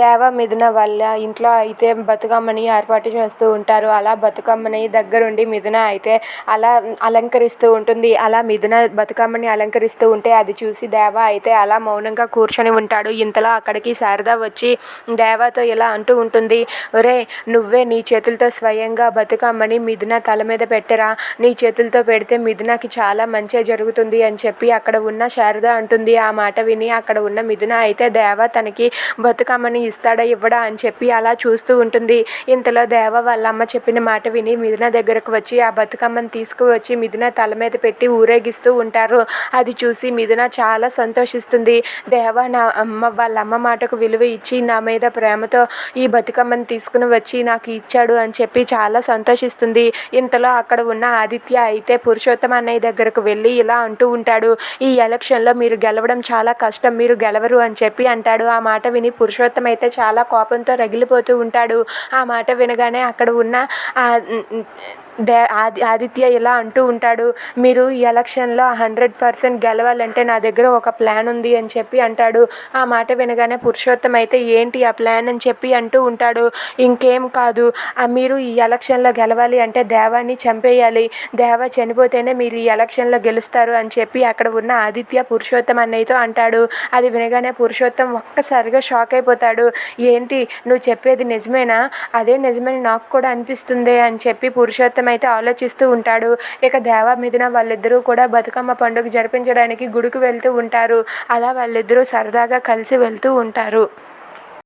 దేవ మిథున వాళ్ళ ఇంట్లో అయితే బతుకమ్మని ఏర్పాటు చేస్తూ ఉంటారు. అలా బతుకమ్మని దగ్గరుండి మిథున అయితే అలా అలంకరిస్తూ ఉంటుంది. అలా మిథున బతుకమ్మని అలంకరిస్తూ ఉంటే అది చూసి దేవ అయితే అలా మౌనంగా కూర్చొని ఉంటాడు. ఇంతలో అక్కడికి శారద వచ్చి దేవతో ఇలా అంటూ ఉంటుంది. ఒరే నువ్వే నీ చేతులతో స్వయంగా బతుకమ్మని మిథున తల మీద పెట్టరా? నీ చేతులతో పెడితే మిథునకి చాలా మంచి జరుగుతుంది అని చెప్పి అక్కడ ఉన్న శారద అంటుంది. ఆ మాట విని అక్కడ ఉన్న మిథున అయితే దేవ తనకి బతుకమ్మని ఇస్తాడా ఇవ్వడా అని చెప్పి అలా చూస్తూ ఉంటుంది. ఇంతలో దేవ వాళ్ళ అమ్మ చెప్పిన మాట విని మిథున దగ్గరకు వచ్చి ఆ బతుకమ్మను తీసుకువచ్చి మిథున తల మీద పెట్టి ఊరేగిస్తూ ఉంటారు. అది చూసి మిథున చాలా సంతోషిస్తుంది. దేవ నా అమ్మ వాళ్ళ అమ్మ మాటకు విలువ ఇచ్చి నా మీద ప్రేమతో ఈ బతుకమ్మను తీసుకుని వచ్చి నాకు ఇచ్చాడు అని చెప్పి చాలా సంతోషిస్తుంది. ఇంతలో అక్కడ ఉన్న ఆదిత్య అయితే పురుషోత్తమ అన్నయ్య దగ్గరకు వెళ్ళి ఇలా అంటూ ఉంటాడు. ఈ ఎలక్షన్లో మీరు గెలవడం చాలా కష్టం మీరు గెలవరు అని చెప్పి అంటాడు. ఆ మాట విని అయితే చాలా కోపంతో రగిలిపోతూ ఉంటాడు. ఆ మాట వినగానే అక్కడ ఉన్న దే ఆది ఆదిత్య ఇలా అంటూ ఉంటాడు మీరు ఈ ఎలక్షన్లో హండ్రెడ్ పర్సెంట్ గెలవాలంటే నా దగ్గర ఒక ప్లాన్ ఉంది అని చెప్పి అంటాడు. ఆ మాట వినగానే పురుషోత్తం అయితే ఏంటి ఆ ప్లాన్? అని చెప్పి అంటూ ఉంటాడు. ఇంకేం కాదు మీరు ఈ ఎలక్షన్లో గెలవాలి అంటే దేవాన్ని చంపేయాలి. దేవ చనిపోతేనే మీరు ఈ ఎలక్షన్లో గెలుస్తారు అని చెప్పి అక్కడ ఉన్న ఆదిత్య పురుషోత్తం అన్నయ్యతో అంటాడు. అది వినగానే పురుషోత్తం ఒక్కసారిగా షాక్ అయిపోతాడు. ఏంటి నువ్వు చెప్పేది నిజమేనా? అదే నిజమని నాకు కూడా అనిపిస్తుంది అని చెప్పి పురుషోత్తం అయితే ఆలోచిస్తూ ఉంటాడు. ఇక దేవా మిథున వాళ్ళిద్దరూ కూడా బతుకమ్మ పండుగ జరిపించడానికి గుడికి వెళ్తూ ఉంటారు. అలా వాళ్ళిద్దరూ సరదాగా కలిసి వెళ్తూ ఉంటారు.